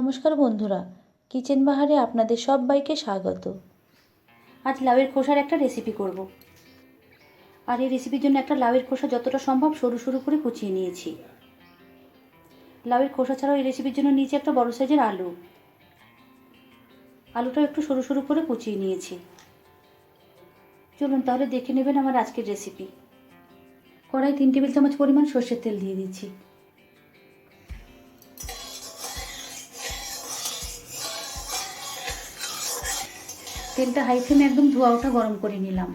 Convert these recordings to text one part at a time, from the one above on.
নমস্কার বন্ধুরা, কিচেন বাহারে আপনাদের সবাইকে স্বাগত। আজ লাউয়ের খোসার একটা রেসিপি করব। আর এই রেসিপির জন্য একটা লাউয়ের খোসা যতটা সম্ভব সরু সরু করে কুচিয়ে নিয়েছি। লাউয়ের খোসা ছাড়াও এই রেসিপির জন্য নিয়েছি একটা বড় সাইজের আলু। আলুটাও একটু সরু সরু করে কুচিয়ে নিয়েছি। চলুন তাহলে দেখে নেবেন আমার আজকের রেসিপি কড়াই তিন টেবিল চামচ পরিমাণ সর্ষের তেল দিয়ে দিচ্ছি। তেলটা হাই ফ্লেমে একদম ধোয়া ওঠা গরম করে নিলাম।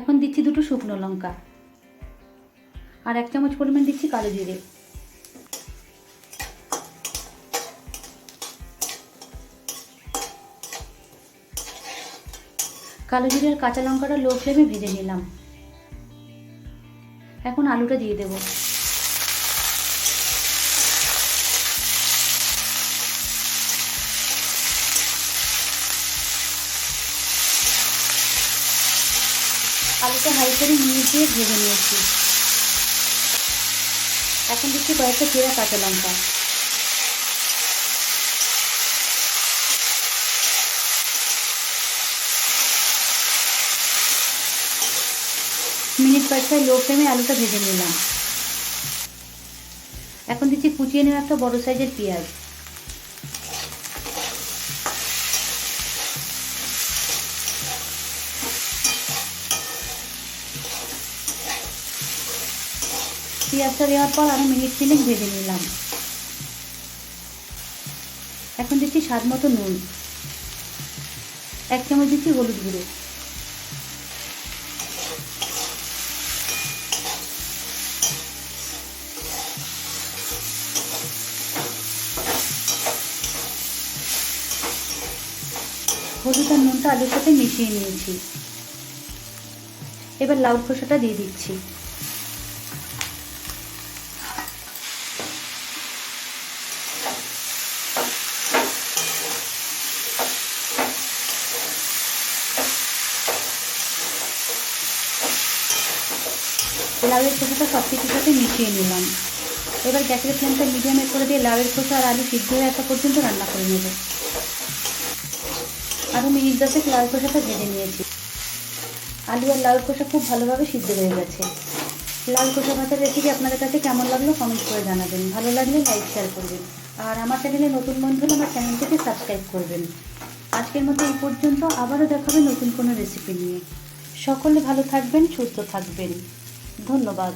এখন দিচ্ছি দুটো শুকনো লঙ্কা। আর এক চামচ পরিমাণ দিচ্ছি কালো জিরে। কালো জিরে আর কাঁচা লঙ্কাটা লো ফ্লেমে ভেজে নিলাম। এখন আলুটা দিয়ে দেবো। আলুটা হাই করে নিয়ে দিয়ে ভেজে নিয়েছি। এখন দিচ্ছি কয়েকটা চেরা কাঁচা লঙ্কা। মিনিট কয়েকটায় লো ফ্লেমে আলুটা ভেজে নিলাম। এখন দিচ্ছি কুচিয়ে নেওয়া একটা বড় সাইজের পেঁয়াজ। পেঁয়াজটা দেওয়ার পর আমি মিনিট তিনেক ভেজে নিলাম। এখন দিচ্ছি স্বাদ মতো নুন। এক চামচ দিচ্ছি হলুদ গুঁড়ো। হলুদ আর নুনটা আলুর সাথে মিশিয়ে নিয়েছি। এবার লাউ খোসাটা দিয়ে দিচ্ছি। লাউয়ের খোসাটা সব কিছুর সাথে মিশিয়ে নিলাম। এবার গ্যাসের ফ্লেমটা মিডিয়ামে করে দিয়ে লাউয়ের খোসা আর আলু সিদ্ধ হয়ে আসা পর্যন্ত রান্না করে নেব। আরও মিনিট দশেক লাউ খোসাটা ভেজে নিয়েছি। আলু আর লাউ খোসা খুব ভালোভাবে সিদ্ধ হয়ে গেছে। লাল খোসা ভাজার রেসিপি আপনাদের কাছে কেমন লাগল কমেন্ট করে জানাবেন। ভালো লাগলে লাইক শেয়ার করবেন। আর আমার চ্যানেলে নতুন বন্ধু আমার চ্যানেলটিকে সাবস্ক্রাইব করবেন। আজকের মতো এই পর্যন্ত আবারও দেখাবে নতুন কোনো রেসিপি নিয়ে। সকলে ভালো থাকবেন, সুস্থ থাকবেন। ধন্যবাদ।